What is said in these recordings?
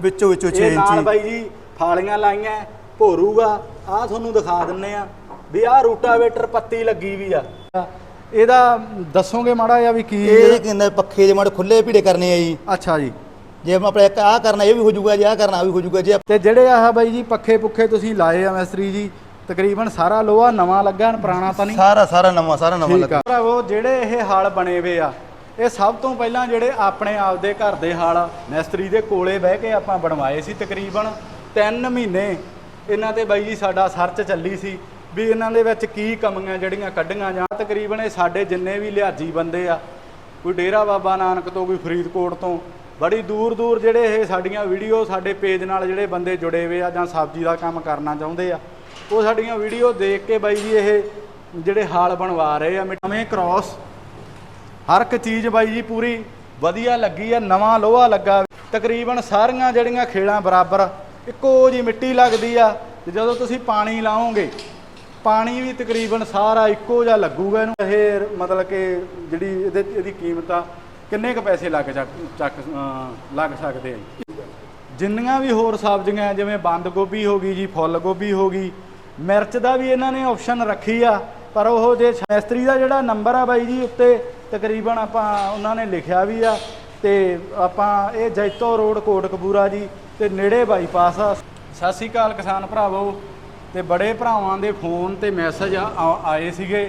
ਵਿੱਚੋਂ ਵਿੱਚੋਂ ਵਿੱਚੋਂ 6 ਇਹ ਨਾਲ ਇੰਚੀ। ਬਾਈ ਜੀ ਫਾਲੀਆਂ ਲਾਈਆਂ ਭੋਰੂਗਾ ਆ ਤੁਹਾਨੂੰ ਦਿਖਾ ਦਿੰਨੇ ਆ ਵੀ ਆਹ ਰੂਟਾਵੇਟਰ ਪੱਤੀ ਲੱਗੀ ਵੀ ਆ। ਇਹਦਾ ਦੱਸੋਗੇ ਮਾੜਾ ਜਿਹਾ ਵੀ ਕੀ ਇਹ ਕਹਿੰਦਾ ਪੱਖੇ ਜੇ ਮਾੜੇ ਖੁੱਲੇ ਭੀੜੇ ਕਰਨੇ ਆ ਜੀ। ਅੱਛਾ ਜੀ। ਜੇ ਆਪਾਂ ਇੱਕ ਆਹ ਕਰਨਾ ਇਹ ਵੀ ਹੋ ਜਾਊਗਾ ਜੇ ਆਹ ਕਰਨਾ ਆ ਵੀ ਹੋ ਜਾਊਗਾ। ਜੇ ਤੇ ਜਿਹੜੇ ਆਹ ਬਾਈ ਜੀ ਪੱਖੇ ਪੁੱਖੇ ਤੁਸੀਂ ਲਾਏ ਆ ਮਿਸਤਰੀ ਜੀ ਤਕਰੀਬਨ ਸਾਰਾ ਲੋਹਾ ਨਵਾਂ ਲੱਗਾ ਪੁਰਾਣਾ ਤਾਂ ਨਹੀਂ? ਸਾਰਾ ਸਾਰਾ ਨਵਾਂ ਸਾਰਾ ਨਵਾਂ ਠੀਕ ਲੱਗਾ ਆ ਭਰਾਵੋ ਜਿਹੜੇ ਇਹ ਹਾਲ ਬਣੇ ਵੇ ਆ ਇਹ ਸਭ ਤੋਂ ਪਹਿਲਾਂ ਜਿਹੜੇ ਆਪਣੇ ਆਪ ਦੇ ਘਰ ਦੇ ਹਾਲ ਮਿਸਤਰੀ ਦੇ ਕੋਲੇ ਬਹਿ ਕੇ ਆਪਾਂ ਬਣਵਾਏ ਸੀ ਤਕਰੀਬਨ 3 ਮਹੀਨੇ। ਇਹਨਾਂ ਤੇ ਬਾਈ ਜੀ ਸਾਡਾ ਸਰਚ ਚੱਲੀ ਸੀ ਵੀ ਇਹਨਾਂ ਦੇ ਵਿੱਚ ਕੀ ਕਮੀਆਂ ਜਿਹੜੀਆਂ ਕੱਢੀਆਂ ਜਾਂ ਤਕਰੀਬਨ ਇਹ ਸਾਡੇ ਜਿੰਨੇ ਵੀ ਲਿਹਾਜੀ ਬੰਦੇ ਆ, ਕੋਈ ਡੇਰਾ ਬਾਬਾ ਨਾਨਕ ਤੋਂ, ਕੋਈ ਫਰੀਦਕੋਟ ਤੋਂ, ਬੜੀ ਦੂਰ ਦੂਰ ਜਿਹੜੇ ਇਹ ਸਾਡੀਆਂ ਵੀਡੀਓ ਸਾਡੇ ਪੇਜ ਨਾਲ ਜਿਹੜੇ ਬੰਦੇ ਜੁੜੇ ਹੋਏ ਆ ਜਾਂ ਸਬਜ਼ੀ ਦਾ ਕੰਮ ਕਰਨਾ ਚਾਹੁੰਦੇ ਆ, ਉਹ ਸਾਡੀਆਂ ਵੀਡੀਓ ਦੇਖ ਕੇ ਬਾਈ ਜੀ ਇਹ ਜਿਹੜੇ ਹਾਲ ਬਣਵਾ ਰਹੇ ਆ। ਨਵੇਂ ਕ੍ਰਾਸ ਹਰ ਇੱਕ ਚੀਜ਼ ਬਾਈ ਜੀ ਪੂਰੀ ਵਧੀਆ ਲੱਗੀ ਆ, ਨਵਾਂ ਲੋਹਾ ਲੱਗਾ ਤਕਰੀਬਨ ਸਾਰੀਆਂ ਜਿਹੜੀਆਂ ਖੇਲਾਂ ਬਰਾਬਰ ਇੱਕੋ ਜੀ ਮਿੱਟੀ ਲੱਗਦੀ ਆ, ਤੇ ਜਦੋਂ ਤੁਸੀਂ ਪਾਣੀ ਲਾਓਗੇ, ਪਾਣੀ ਵੀ ਤਕਰੀਬਨ ਸਾਰਾ ਇੱਕੋ ਜਿਹਾ ਲੱਗੂਗਾ ਇਹਨੂੰ ਇਹ ਮਤਲਬ ਕਿ ਜਿਹੜੀ ਇਹਦੇ ਇਹਦੀ ਕੀਮਤ ਆ, ਕਿੰਨੇ ਕ ਪੈਸੇ ਲੱਗ ਚੱਕ ਚੱਕ ਲੱਗ ਸਕਦੇ ਆ ਜੀ? ਜਿੰਨੀਆਂ ਵੀ ਹੋਰ ਸਬਜ਼ੀਆਂ, ਜਿਵੇਂ ਬੰਦ ਗੋਭੀ ਹੋ ਗਈ ਜੀ, ਫੁੱਲ ਗੋਭੀ ਹੋ ਗਈ, ਮਿਰਚ ਦਾ ਵੀ ਇਹਨਾਂ ਨੇ ਆਪਸ਼ਨ ਰੱਖੀ ਆ, ਪਰ ਉਹ ਜੇ ਸ਼ੈਸਤਰੀ ਦਾ ਜਿਹੜਾ ਨੰਬਰ ਆ ਬਾਈ ਜੀ ਉੱਤੇ ਤਕਰੀਬਨ ਆਪਾਂ ਉਹਨਾਂ ਨੇ ਲਿਖਿਆ ਵੀ ਆ ਤੇ ਆਪਾਂ ਇਹ ਜੈਤੋ ਰੋਡ ਕੋਟਕਪੂਰਾ ਜੀ ਤੇ ਨੇੜੇ ਬਾਈਪਾਸ ਆ। ਸਤਿ ਸ਼੍ਰੀ ਅਕਾਲ ਕਿਸਾਨ ਭਰਾਵੋ ਤੇ ਬੜੇ ਭਰਾਵਾਂ ਦੇ ਫੋਨ ਤੇ ਮੈਸੇਜ ਆਏ ਸੀਗੇ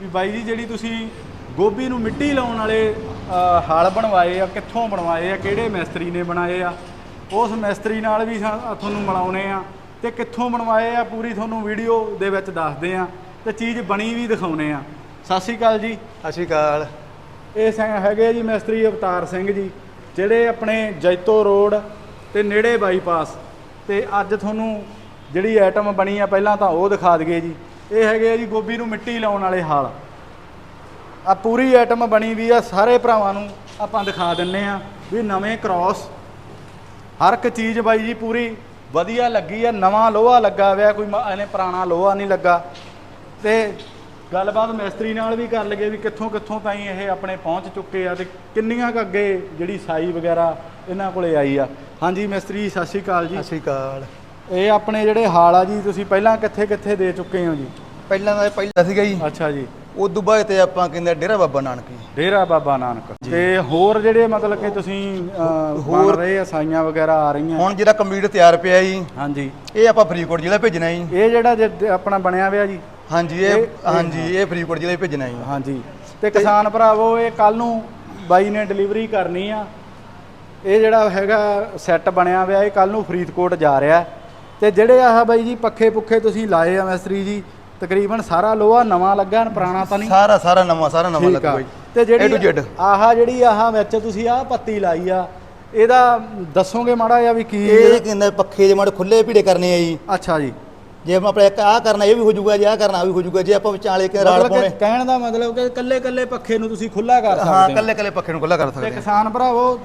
ਵੀ ਬਾਈ ਜੀ ਜਿਹੜੀ ਤੁਸੀਂ ਗੋਭੀ ਨੂੰ ਮਿੱਟੀ ਲਾਉਣ ਵਾਲੇ ਅ, ਹਲ ਬਣਵਾਏ ਆ ਕਿੱਥੋਂ ਬਣਵਾਏ ਆ ਕਿਹੜੇ ਮਿਸਤਰੀ ਨੇ ਬਣਾਏ ਆ ਉਸ ਮਿਸਤਰੀ ਨਾਲ ਵੀ ਸਾ- ਤੁਹਾਨੂੰ ਮਿਲਾਉਣੇ ਆ ਤੇ ਕਿੱਥੋਂ ਬਣਵਾਏ ਆ ਪੂਰੀ ਤੁਹਾਨੂੰ ਵੀਡੀਓ ਦੇ ਵਿੱਚ ਦੱਸਦੇ ਆ ਤੇ ਚੀਜ਼ ਬਣੀ ਵੀ ਦਿਖਾਉਣੇ ਆ। ਸਤਿ ਸ਼੍ਰੀ ਅਕਾਲ ਜੀ। ਸਤਿ ਸ਼੍ਰੀ ਅਕਾਲ। ਇਹ ਸਿੰਘ ਹੈਗੇ ਆ ਜੀ ਮਿਸਤਰੀ ਅਵਤਾਰ ਸਿੰਘ ਜੀ ਜਿਹੜੇ ਆਪਣੇ ਜੈਤੋ ਰੋਡ ਤੇ ਨੇੜੇ ਬਾਈਪਾਸ ਤੇ ਅੱਜ ਤੁਹਾਨੂੰ ਜਿਹੜੀ ਆਈਟਮ ਬਣੀ ਆ ਪਹਿਲਾਂ ਤਾਂ ਉਹ ਦਿਖਾ ਦਈਏ ਜੀ। ਇਹ ਹੈਗੇ ਆ ਜੀ ਗੋਭੀ ਨੂੰ ਮਿੱਟੀ ਲਾਉਣ ਵਾਲੇ ਹਾਲ। ਆ ਪੂਰੀ ਆਈਟਮ ਬਣੀ ਵੀ ਆ ਸਾਰੇ ਭਰਾਵਾਂ ਨੂੰ ਆਪਾਂ ਦਿਖਾ ਦਿੰਨੇ ਆ ਵੀ ਨਵੇਂ ਕ੍ਰਾਸ। ਹਰ ਇੱਕ ਚੀਜ਼ ਬਾਈ ਜੀ ਪੂਰੀ ਵਧੀਆ ਲੱਗੀ ਆ ਨਵਾਂ ਲੋਹਾ ਲੱਗਾ ਹੋਇਆ ਕੋਈ ਮ- ਇਹਨੇ ਪੁਰਾਣਾ ਲੋਹਾ ਨਹੀਂ ਲੱਗਾ। ਤੇ ਗੱਲਬਾਤ ਮਿਸਤਰੀ ਨਾਲ ਵੀ ਕਰ ਲਈਏ ਵੀ ਕਿੱਥੋਂ ਕਿੱਥੋਂ ਤਾਈਂ ਇਹ ਆਪਣੇ ਪਹੁੰਚ ਚੁੱਕੇ ਆ ਤੇ ਕਿੰਨੀਆਂ ਕੁ ਅੱਗੇ ਜਿਹੜੀ ਸਾਈ ਵਗੈਰਾ ਇਹਨਾਂ ਕੋਲੇ ਆਈ ਆ। ਹਾਂਜੀ ਮਿਸਤਰੀ ਸਤਿ ਸ਼੍ਰੀ ਅਕਾਲ ਜੀ। ਸਤਿ ਸ਼੍ਰੀ ਅਕਾਲ। ਇਹ ਆਪਣੇ ਜਿਹੜੇ ਹਾਲ ਆ ਜੀ ਤੁਸੀਂ ਪਹਿਲਾਂ ਕਿੱਥੇ ਕਿੱਥੇ ਦੇ ਚੁੱਕੇ ਹੋ ਜੀ? ਪਹਿਲਾਂ ਦਾ ਪਹਿਲਾਂ ਸੀਗਾ ਜੀ। ਅੱਛਾ ਜੀ। ਉਸ ਤੋਂ ਬਾਅਦ ਤੇ ਆਪਾਂ ਕਹਿੰਦੇ ਡੇਰਾ ਬਾਬਾ ਨਾਨਕ ਜੀ। ਡੇਰਾ ਬਾਬਾ ਨਾਨਕ। ਤੇ ਹੋਰ ਜਿਹੜੇ ਮਤਲਬ ਕਿ ਤੁਸੀਂ ਹੋਰ- ਰਹੇ ਆ ਸਾਈਆਂ ਵਗੈਰਾ ਆ ਰਹੀਆਂ? ਹੁਣ ਜਿਹੜਾ ਕੰਪਲੀਟ ਤਿਆਰ ਪਿਆ ਜੀ ਹਾਂਜੀ। ਇਹ ਆਪਾਂ ਫਰੀਦਕੋਟ ਜ਼ਿਲ੍ਹਾ ਭੇਜਣਾ ਜੀ। ਇਹ ਜਿਹੜਾ ਜੇ ਆਪਣਾ ਬਣਿਆ ਹੋਇਆ ਜੀ? ਹਾਂਜੀ ਇਹ- ਹਾਂਜੀ ਇਹ ਫਰੀਦਕੋਟ ਜ਼ਿਲ੍ਹੇ ਭੇਜਣਾ ਜੀ। ਹਾਂਜੀ। ਤੇ ਕਿਸਾਨ ਭਰਾਵੋ ਇਹ ਕੱਲ ਨੂੰ ਬਾਈ ਨੇ ਡਿਲੀਵਰੀ ਕਰਨੀ ਆ। ਇਹ ਜਿਹੜਾ ਹੈਗਾ ਸੈੱਟ ਬਣਿਆ ਹੋਇਆ ਇਹ ਕੱਲ ਨੂੰ ਫਰੀਦਕੋਟ ਜਾ ਰਿਹਾ। ਤੇ ਜਿਹੜੇ ਆਹ ਬਾਈ ਜੀ ਪੱਖੇ ਪੁੱਖੇ ਤੁਸੀਂ ਲਾਏ ਆ ਮਿਸਤਰੀ ਜੀ ਤਕਰੀਬਨ ਸਾਰਾ ਲੋਹਾ ਨਵਾਂ ਲੱਗਾ ਪੁਰਾਣਾ ਤਾਂ ਨਹੀਂ? ਸਾਰਾ ਸਾਰਾ ਨਵਾਂ ਸਾਰਾ ਨਵਾਂ ਠੀਕ ਲੱਗਾ ਬਾਈ। ਤੇ A to ਜਿਹੜੀ Z। ਆਹ ਜਿਹੜੀ ਆਹ ਵਿੱਚ ਤੁਸੀਂ ਆਹ ਪੱਤੀ ਲਾਈ ਆ ਇਹਦਾ ਦੱਸੋਗੇ ਮਾੜਾ ਜਿਹਾ ਵੀ ਕੀ ਇਹ ਕਹਿੰਦਾ ਪੱਖੇ ਜੇ ਮਾੜੇ ਖੁੱਲੇ ਭੀੜੇ ਕਰਨੇ ਆ ਜੀ। ਅੱਛਾ ਜੀ। ਜੇ ਆਪਾਂ ਇੱਕ ਆਹ ਕਰਨਾ ਇਹ ਵੀ ਹੋ ਜਾਊਗਾ ਜੇ ਆਹ ਕਰਨਾ ਵੀ ਹੋ ਜਾਊਗਾ। ਜੇ ਆਪਾਂ ਵਿਚਾਲੇ ਕੇ ਮਤਲਬ ਕਿ ਪਾਉਣੇ ਕਹਿਣ ਦਾ ਮਤਲਬ ਕਿ ਕੱਲੇ ਕੱਲੇ ਪੱਖੇ ਨੂੰ ਤੁਸੀਂ ਖੁੱਲਾ ਕਰ ਸਕਦੇ ਹਾਂ। ਹੋ ਕੱਲੇ ਕੱਲੇ ਪੱਖੇ ਨੂੰ ਖੁੱਲਾ ਕਰ ਤੇ ਸਕਦੇ ਆ ਕਿਸਾਨ ਭਰਾਵੋ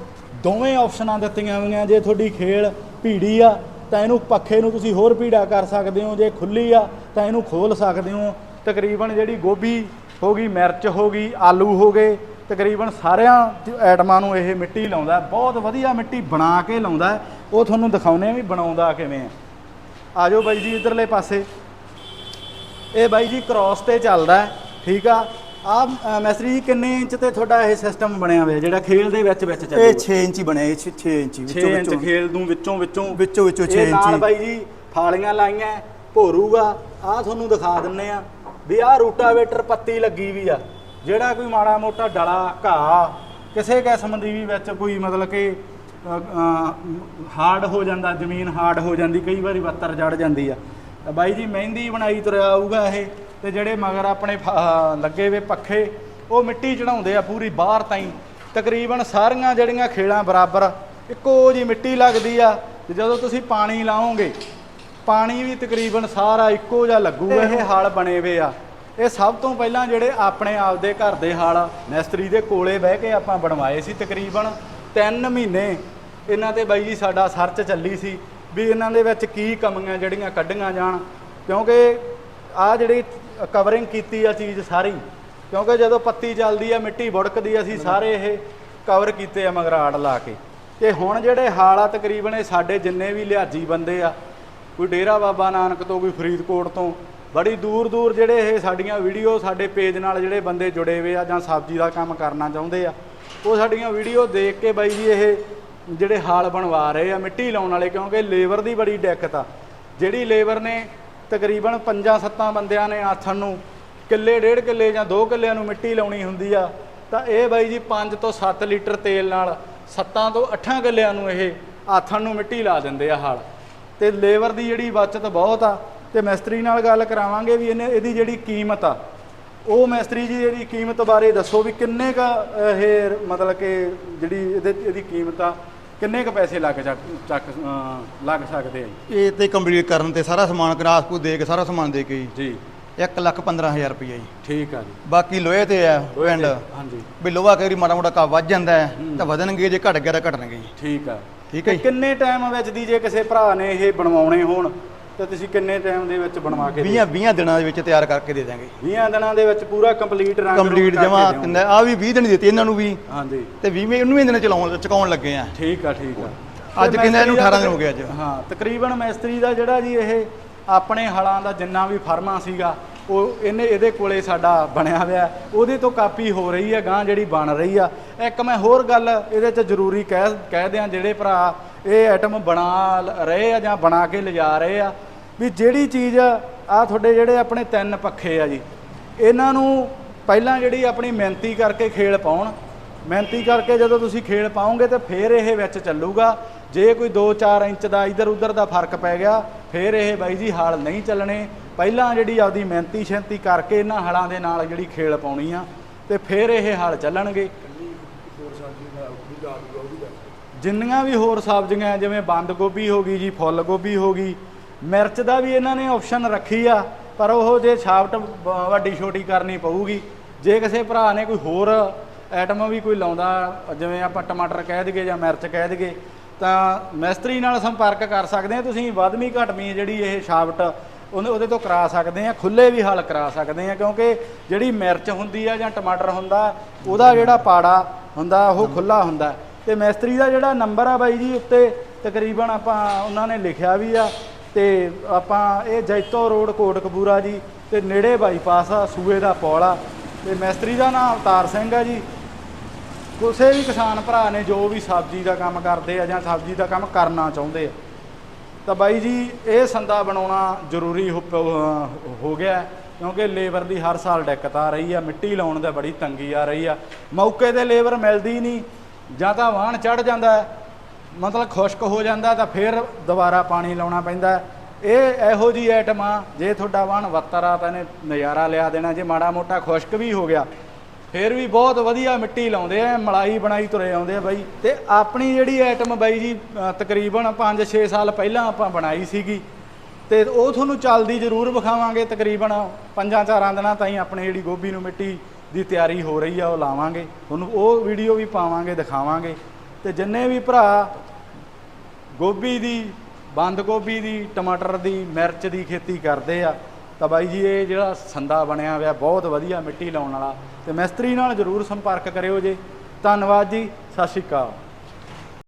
ਦੋਵੇਂ ਆਪਸ਼ਨਾਂ ਦਿੱਤੀਆਂ ਹੋਈਆਂ ਜੇ ਤੁਹਾਡੀ ਖੇਲ ਭੀੜੀ ਆ ਤਾਂ ਇਹਨੂੰ ਪੱਖੇ ਨੂੰ ਤੁਸੀਂ ਹੋਰ ਪੀੜਾ ਕਰ ਸਕਦੇ ਹੋ, ਜੇ ਖੁੱਲੀ ਆ ਤਾਂ ਇਹਨੂੰ ਖੋਲ ਸਕਦੇ ਹੋ। ਤਕਰੀਬਨ ਜਿਹੜੀ ਗੋਭੀ ਹੋ ਗਈ, ਮਿਰਚ ਹੋ ਗਈ, ਆਲੂ ਹੋ ਗਏ, ਤਕਰੀਬਨ ਸਾਰਿਆਂ ਚ- ਆਈਟਮਾਂ ਨੂੰ ਇਹ ਮਿੱਟੀ ਲਾਉਂਦਾ ਬਹੁਤ ਵਧੀਆ ਮਿੱਟੀ ਬਣਾ ਕੇ ਲਾਉਂਦਾ ਉਹ ਤੁਹਾਨੂੰ ਦਿਖਾਉਨੇ ਆ ਵੀ ਬਣਾਉਂਦਾ ਕਿਵੇਂ ਆ ਆਜੋ ਬਾਈ ਜੀ ਇਧਰਲੇ ਪਾਸੇ। ਇਹ ਬਾਈ ਜੀ ਕ੍ਰਾਸ ਤੇ ਚੱਲਦਾ ਠੀਕ ਆ? ਆ ਮੈਸਰੀ ਜੀ ਕਿੰਨੇ ਇੰਚ ਤੇ ਤੁਹਾਡਾ ਇਹ ਸਿਸਟਮ ਬਣਿਆ ਹੋਇਆ? ਜਿਹੜਾ ਖੇਲ ਦੇ ਵਿੱਚ ਵਿੱਚ ਚੱਲੂਗਾ ਇਹ 6 ਇੰਚੀ ਬਣਿਆ ਇਹ 6 ਇੰਚੀ 6 ਇੰਚ ਖੇਲ ਨੂੰ ਵਿੱਚੋਂ ਵਿੱਚੋਂ। ਵਿੱਚੋਂ ਵਿੱਚੋਂ 6 ਇਹ ਨਾਲ ਇੰਚੀ ਬਾਈ ਜੀ ਫਾਲੀਆਂ ਲਾਈਆਂ ਭੋਰੂਗਾ। ਆ ਤੁਹਾਨੂੰ ਦਿਖਾ ਦਿੰਨੇ ਆ ਵੀ ਆਹ ਰੂਟਾਵੇਟਰ ਪੱਤੀ ਲੱਗੀ ਵੀ ਆ। ਜਿਹੜਾ ਕੋਈ ਮਾੜਾ ਮੋਟਾ ਡਲਾ ਘਾਹ ਕਿਸੇ ਕਿਸਮ ਦੀ ਵੀ ਵਿੱਚ ਕੋਈ ਮਤਲਬ ਕਿ ਹਾਰਡ ਹੋ ਜਾਂਦਾ ਜ਼ਮੀਨ ਹਾਰਡ ਹੋ ਜਾਂਦੀ ਕਈ ਵਾਰੀ ਬੱਤਰ ਜੜ ਜਾਂਦੀ ਆ। ਤਾਂ ਬਾਈ ਜੀ ਮਹਿੰਦੀ ਬਣਾਈ ਤੁਰਿਆ ਆਊਗਾ ਇਹ। ਤੇ ਜਿਹੜੇ ਮਗਰ ਆਪਣੇ ਲੱਗੇ ਵੇ ਪੱਖੇ ਉਹ ਮਿੱਟੀ ਚੜਾਉਂਦੇ ਆ ਪੂਰੀ ਬਾਹਰ ਤਾਈਂ। ਤਕਰੀਬਨ ਸਾਰੀਆਂ ਜਿਹੜੀਆਂ ਖੇਲਾਂ ਬਰਾਬਰ ਇੱਕੋ ਜੀ ਮਿੱਟੀ ਲੱਗਦੀ ਆ ਤੇ ਜਦੋਂ ਤੁਸੀਂ ਪਾਣੀ ਲਾਓਗੇ ਪਾਣੀ ਵੀ ਤਕਰੀਬਨ ਸਾਰਾ ਇੱਕੋ ਜਿਹਾ ਲੱਗੂਗਾ ਇਹ ਹਾਲ ਬਣੇ ਵੇ ਆ। ਇਹ ਸਭ ਤੋਂ ਪਹਿਲਾਂ ਜਿਹੜੇ ਆਪਣੇ ਆਪ ਦੇ ਘਰ ਦੇ ਹਾਲ ਮਿਸਤਰੀ ਦੇ ਕੋਲੇ ਬਹਿ ਕੇ ਆਪਾਂ ਬਣਵਾਏ ਸੀ ਤਕਰੀਬਨ 3 ਮਹੀਨੇ। ਇਹਨਾਂ ਤੇ ਬਾਈ ਜੀ ਸਾਡਾ ਸਰਚ ਚੱਲੀ ਸੀ ਵੀ ਇਹਨਾਂ ਦੇ ਵਿੱਚ ਕੀ ਕਮੀਆਂ ਜਿਹੜੀਆਂ ਕੱਢੀਆਂ ਜਾਣ ਕਿਉਂਕਿ ਆ ਜਿਹੜੀ ਕਵਰਿੰਗ ਕੀਤੀ ਆ ਚੀਜ਼ ਸਾਰੀ। ਕਿਉਂਕਿ ਜਦੋਂ ਪੱਤੀ ਚੱਲਦੀ ਆ, ਮਿੱਟੀ ਬੁੜਕਦੀ ਅਸੀਂ ਸਾਰੇ ਇਹ ਕਵਰ ਕੀਤੇ ਆ ਮਗਰਾੜ ਲਾ ਕੇ। ਤੇ ਹੁਣ ਜਿਹੜੇ ਹਾਲ ਆ ਤਕਰੀਬਨ ਇਹ ਸਾਡੇ ਜਿੰਨੇ ਵੀ ਲਿਹਾਜੀ ਬੰਦੇ ਆ, ਕੋਈ ਡੇਰਾ ਬਾਬਾ ਨਾਨਕ ਤੋਂ, ਕੋਈ ਫਰੀਦਕੋਟ ਤੋਂ, ਬੜੀ ਦੂਰ ਦੂਰ ਜਿਹੜੇ ਇਹ ਸਾਡੀਆਂ ਵੀਡੀਓ ਸਾਡੇ ਪੇਜ ਨਾਲ ਜਿਹੜੇ ਬੰਦੇ ਜੁੜੇ ਹੋਏ ਆ ਜਾਂ ਸਬਜ਼ੀ ਦਾ ਕੰਮ ਕਰਨਾ ਚਾਹੁੰਦੇ ਆ, ਉਹ ਸਾਡੀਆਂ ਵੀਡੀਓ ਦੇਖ ਕੇ ਬਾਈ ਜੀ ਇਹ ਜਿਹੜੇ ਹਾਲ ਬਣਵਾ ਰਹੇ ਆ, ਮਿੱਟੀ ਲਾਉਣ ਵਾਲੇ, ਕਿਉਂਕਿ ਲੇਬਰ ਦੀ ਬੜੀ ਦਿੱਕਤ ਆ। ਜਿਹੜੀ ਲੇਬਰ ਨੇ ਤਕਰੀਬਨ 5-7 ਬੰਦਿਆਂ ਨੇ ਆਥਣ ਨੂੰ ਕਿੱਲੇ, ਡੇਢ ਕਿੱਲੇ ਜਾਂ 2 ਕਿੱਲਿਆਂ ਨੂੰ ਮਿੱਟੀ ਲਾਉਣੀ ਹੁੰਦੀ ਆ। ਤਾਂ ਇਹ ਬਾਈ ਜੀ 5 ਤੋਂ 7 ਲੀਟਰ ਤੇਲ ਨਾਲ 7 ਤੋਂ 8 ਕਿੱਲਿਆਂ ਨੂੰ ਇਹ ਆਥਣ ਨੂੰ ਮਿੱਟੀ ਲਾ ਦਿੰਦੇ ਆ ਹਾਲ। ਤੇ ਲੇਬਰ ਦੀ ਜਿਹੜੀ ਬਚਤ ਬਹੁਤ ਆ। ਤੇ ਮਿਸਤਰੀ ਨਾਲ ਗੱਲ ਕਰਾਵਾਂਗੇ ਵੀ ਇਹਨੇ ਇਹਦੀ ਜਿਹੜੀ ਕੀਮਤ ਆ। ਉਹ ਮਿਸਤਰੀ ਜੀ ਜਿਹੜੀ ਕੀਮਤ ਬਾਰੇ ਦੱਸੋ ਵੀ ਕਿੰਨੇ ਕ, ਇਹ ਮਤਲਬ ਕਿ ਜਿਹੜੀ ਇਹਦੇ ਇਹਦੀ ਕੀਮਤ ਆ। ਕਿੰਨੇ ਕ ਪੈਸੇ ਲੱਗ ਚੱਕ ਚੱਕ ਅਹ ਲੱਗ ਸਕਦੇ ਆ ਜੀ? ਇਹ ਤੇ ਕੰਪਲੀਟ ਕਰਨ ਤੇ ਸਾਰਾ ਸਮਾਨ ਕਰਾਸ ਕੋ ਦੇ ਕੇ ਸਾਰਾ ਸਮਾਨ ਦੇ ਕੇ ਜੀ। ਜੀ। 1 ਲੱਖ 15000 ਰੁਪਏ ਜੀ। ਠੀਕ ਆ ਜੀ। ਬਾਕੀ ਲੋਹੇ ਤੇ ਆ ਪਿੰਡ। ਹਾਂਜੀ। ਵੀ ਲੋਹਾ ਕਈ ਵਾਰੀ ਮਾੜਾ ਮੋਟਾ ਕਾ ਵੱਜ ਜਾਂਦਾ ਹੈ ਤਾਂ ਵਧਣਗੇ ਜੇ ਘਟ ਗਿਆ ਤਾਂ ਘਟਣਗੇ ਜੀ। ਠੀਕ ਆ। ਠੀਕ ਹੈ ਤੇ ਜੀ। ਕਿੰਨੇ ਟਾਈਮ ਵਿੱਚ ਦੀ ਜੇ ਕਿਸੇ ਭਰਾ ਨੇ ਇਹ ਬਣਵਾਉਣੇ ਹੋਣ ਤੇ ਤੁਸੀਂ ਕਿੰਨੇ ਟਾਈਮ ਦੇ ਵਿੱਚ ਬਣਵਾ ਕੇ 20 20 ਦਿਨਾਂ ਦੇ ਵਿੱਚ ਤਿਆਰ ਕਰਕੇ ਦੇ ਦਾਂਗੇ 20 ਦਿਨਾਂ ਦੇ ਵਿੱਚ ਪੂਰਾ ਕੰਪਲੀਟ ਰੰਗ ਕੰਪਲੀਟ ਜਮਾ ਆ ਵੀ 20 ਦਿਨ ਦਿੱਤੀ ਇਹਨਾਂ ਨੂੰ ਵੀ। ਹਾਂਜੀ। ਤੇ 20ਵੇਂ 19ਵੇਂ ਦਿਨ ਚਲਾਉਣ ਚੁਕਾਉਣ ਲੱਗੇ ਆ। ਠੀਕ ਆ ਠੀਕ ਆ। ਅੱਜ ਕਿੰਨਾ ਇਹਨੂੰ ਮਿਸਤਰੀ ਦਾ 18 ਦਿਨ ਹੋ ਗਏ ਅੱਜ। ਹਾਂ ਤਕਰੀਬਨ ਮਿਸਤਰੀ ਦਾ ਜਿਹੜਾ ਜੀ ਇਹ ਆਪਣੇ ਹਲਾਂ ਦਾ ਜਿੰਨਾ ਵੀ ਫਰਮਾ ਸੀਗਾ ਉਹ ਇਹਨੇ ਇਹਦੇ ਕੋਲੇ ਸਾਡਾ ਬਣਿਆ ਹੋਇਆ। ਉਹਦੇ ਤੋਂ ਕਾਪੀ ਹੋ ਰਹੀ ਹੈ ਗਾਂ ਜਿਹੜੀ ਬਣ ਰਹੀ ਆ। ਇੱਕ ਮੈਂ ਹੋਰ ਗੱਲ ਇਹਦੇ 'ਚ ਜ਼ਰੂਰੀ ਕਹਿ ਕਹਿ ਦਿਆਂ ਜਿਹੜੇ ਭਰਾ ਇਹ ਆਈਟਮ ਬਣਾ ਰਹੇ ਆ ਜਾਂ ਬਣਾ ਕੇ ਲਿਜਾ ਰਹੇ ਆ ਵੀ ਜਿਹੜੀ ਚੀਜ਼ ਆ ਤੁਹਾਡੇ ਜਿਹੜੇ ਆਪਣੇ ਤਿੰਨ ਪੱਖੇ ਆ ਜੀ, ਇਹਨਾਂ ਨੂੰ ਪਹਿਲਾਂ ਜਿਹੜੀ ਆਪਣੀ ਮਿਹਨਤੀ ਕਰਕੇ ਖੇਲ ਪਾਉਣ। ਮਿਹਨਤੀ ਕਰਕੇ ਜਦੋਂ ਤੁਸੀਂ ਖੇਲ ਪਾਓਗੇ ਤੇ ਫਿਰ ਇਹ ਵਿੱਚ ਚੱਲੂਗਾ। ਜੇ ਕੋਈ 2-4 ਇੰਚ ਦਾ ਇਧਰ ਉਧਰ ਦਾ ਫ਼ਰਕ ਪੈ ਗਿਆ, ਫਿਰ ਇਹ ਬਾਈ ਜੀ ਹਾਲ ਨਹੀਂ ਚੱਲਣੇ। ਪਹਿਲਾਂ ਜਿਹੜੀ ਆਪਦੀ ਮਿਹਨਤੀ ਸ਼ੈਂਤੀ ਕਰਕੇ ਇਹਨਾਂ ਹਲਾਂ ਦੇ ਨਾਲ ਜਿਹੜੀ ਖੇਲ ਪਾਉਣੀ ਆ, ਤੇ ਫਿਰ ਇਹ ਹਾਲ ਚੱਲਣਗੇ। ਜਿੰਨੀਆਂ ਵੀ ਹੋਰ ਸਬਜ਼ੀਆਂ, ਜਿਵੇਂ ਬੰਦ ਗੋਭੀ ਹੋ ਗਈ ਜੀ, ਫੁੱਲ ਗੋਭੀ ਹੋ ਗਈ ਮਿਰਚ ਦਾ ਵੀ ਇਹਨਾਂ ਨੇ ਆਪਸ਼ਨ ਰੱਖੀ ਆ, ਪਰ ਉਹ ਜੇ ਛਾਪਟ ਵ- ਵੱਡੀ ਛੋਟੀ ਕਰਨੀ ਪਊਗੀ। ਜੇ ਕਿਸੇ ਭਰਾ ਨੇ ਕੋਈ ਹੋਰ ਆਈਟਮ ਵੀ ਕੋਈ ਲਾਉਂਦਾ, ਜਿਵੇਂ ਆਪਾਂ ਟਮਾਟਰ ਕਹਿ ਦਈਏ ਜਾਂ ਮਿਰਚ ਕਹਿ ਦਈਏ, ਤਾਂ ਮਿਸਤਰੀ ਨਾਲ ਸੰਪਰਕ ਕਰ ਸਕਦੇ ਆ, ਤੁਸੀਂ ਵੱਧਵੀਂ ਘਟਵੀਂ ਜਿਹੜੀ ਇਹ ਛਾਪਟ, ਉਹਨੇ ਉਹਦੇ ਤੋਂ ਕਰਾ ਸਕਦੇ ਆ ਖੁੱਲੇ ਵੀ ਹੱਲ ਕਰਾ ਸਕਦੇ ਆ, ਕਿਉਂਕਿ ਜਿਹੜੀ ਮਿਰਚ ਹੁੰਦੀ ਆ ਜਾਂ ਟਮਾਟਰ ਹੁੰਦਾ, ਉਹਦਾ ਜਿਹੜਾ ਪਾੜਾ ਹੁੰਦਾ, ਉਹ ਖੁੱਲਾ ਹੁੰਦਾ। ਤੇ ਮਿਸਤਰੀ ਦਾ ਜਿਹੜਾ ਨੰਬਰ ਆ ਬਾਈ ਜੀ, ਉੱਤੇ ਤਕਰੀਬਨ ਆਪਾਂ ਉਹਨਾਂ ਨੇ ਲਿਖਿਆ ਵੀ ਆ ਤੇ ਆਪਾਂ ਇਹ ਜੈਤੋ ਰੋਡ ਕੋਟਕਪੂਰਾ ਜੀ ਤੇ ਨੇੜੇ ਬਾਈਪਾਸ ਆ, ਸੂਏ ਦਾ ਪੌਲ ਆ। ਤੇ ਮਿਸਤਰੀ ਦਾ ਨਾਮ ਅਵਤਾਰ ਸਿੰਘ ਆ ਜੀ। ਕਿਸੇ ਵੀ ਕਿਸਾਨ ਭਰਾ ਨੇ ਜੋ ਵੀ ਸਬਜ਼ੀ ਦਾ ਕੰਮ ਕਰਦੇ ਆ ਜਾਂ ਸਬਜ਼ੀ ਦਾ ਕੰਮ ਕਰਨਾ ਚਾਹੁੰਦੇ ਆ, ਤਾਂ ਬਾਈ ਜੀ, ਇਹ ਸੰਦਾ ਬਣਾਉਣਾ ਜ਼ਰੂਰੀ ਹੋ ਪ- ਹੋ ਗਿਆ ਕਿਉਂਕਿ ਲੇਬਰ ਦੀ ਹਰ ਸਾਲ ਦਿੱਕਤ ਆ ਰਹੀ ਆ, ਮਿੱਟੀ ਲਾਉਣ ਦਾ ਬੜੀ ਤੰਗੀ ਆ ਰਹੀ ਆ। ਮੌਕੇ ਤੇ ਲੇਬਰ ਮਿਲਦੀ ਨਹੀਂ, ਜਾਂ ਤਾਂ ਵਾਹਣ ਚੜ ਜਾਂਦਾ ਮਤਲਬ ਖੁਸ਼ਕ ਹੋ ਜਾਂਦਾ ਤਾਂ ਫਿਰ ਦੁਬਾਰਾ ਪਾਣੀ ਲਾਉਣਾ ਪੈਂਦਾ। ਇਹ ਇਹੋ ਜੀ ਆਈਟਮ ਆ, ਜੇ ਤੁਹਾਡਾ ਵਾਹਣ ਵੱਤਰ ਆ ਤਾਂ ਇਹਨੇ ਨਜ਼ਾਰਾ ਲਿਆ ਦੇਣਾ, ਜੇ ਮਾੜਾ ਮੋਟਾ ਖੁਸ਼ਕ ਵੀ ਹੋ ਗਿਆ, ਫਿਰ ਵੀ ਬਹੁਤ ਵਧੀਆ ਮਿੱਟੀ ਲਾਉਂਦੇ ਆ, ਮਲਾਈ ਬਣਾਈ ਤੁਰੇ ਆਉਂਦੇ ਆ ਬਾਈ। ਤੇ ਆਪਣੀ ਜਿਹੜੀ ਆਈਟਮ ਬਾਈ ਜੀ ਤਕਰੀਬਨ 5-6 ਸਾਲ ਪਹਿਲਾਂ ਆਪਾਂ ਬਣਾਈ ਸੀਗੀ, ਤੇ ਉਹ ਤੁਹਾਨੂੰ ਚੱਲਦੀ ਜ਼ਰੂਰ ਵਿਖਾਵਾਂਗੇ, ਤਕਰੀਬਨ ਪੰਜਾਂ ਚਾਰਾਂ ਦਿਨਾਂ ਤਾਈਂ ਆਪਣੀ ਜਿਹੜੀ ਗੋਭੀ ਨੂੰ ਮਿੱਟੀ ਦੀ ਤਿਆਰੀ ਹੋ ਰਹੀ ਆ, ਉਹ ਲਾਵਾਂਗੇ। ਤੁਹਾਨੂੰ ਉਹ ਵੀਡੀਓ ਵੀ ਪਾਵਾਂਗੇ, ਦਿਖਾਵਾਂਗੇ। ਤੇ ਜਿੰਨੇ ਵੀ ਭਰਾ ਗੋਭੀ ਦੀ, ਬੰਦ ਗੋਭੀ ਦੀ, ਟਮਾਟਰ ਦੀ, ਮਿਰਚ ਦੀ ਖੇਤੀ ਕਰਦੇ ਆ, ਤਾਂ ਬਾਈ ਜੀ ਇਹ ਜਿਹੜਾ ਸੰਦਾ ਬਣਿਆ ਹੋਇਆ ਬਹੁਤ ਵਧੀਆ ਮਿੱਟੀ ਲਾਉਣ ਵਾਲਾ ਤੇ ਮਿਸਤਰੀ ਨਾਲ ਜ਼ਰੂਰ ਸੰਪਰਕ ਕਰਿਓ ਜੇ। ਧੰਨਵਾਦ ਜੀ, ਸਤਿ ਸ਼੍ਰੀ ਅਕਾਲ।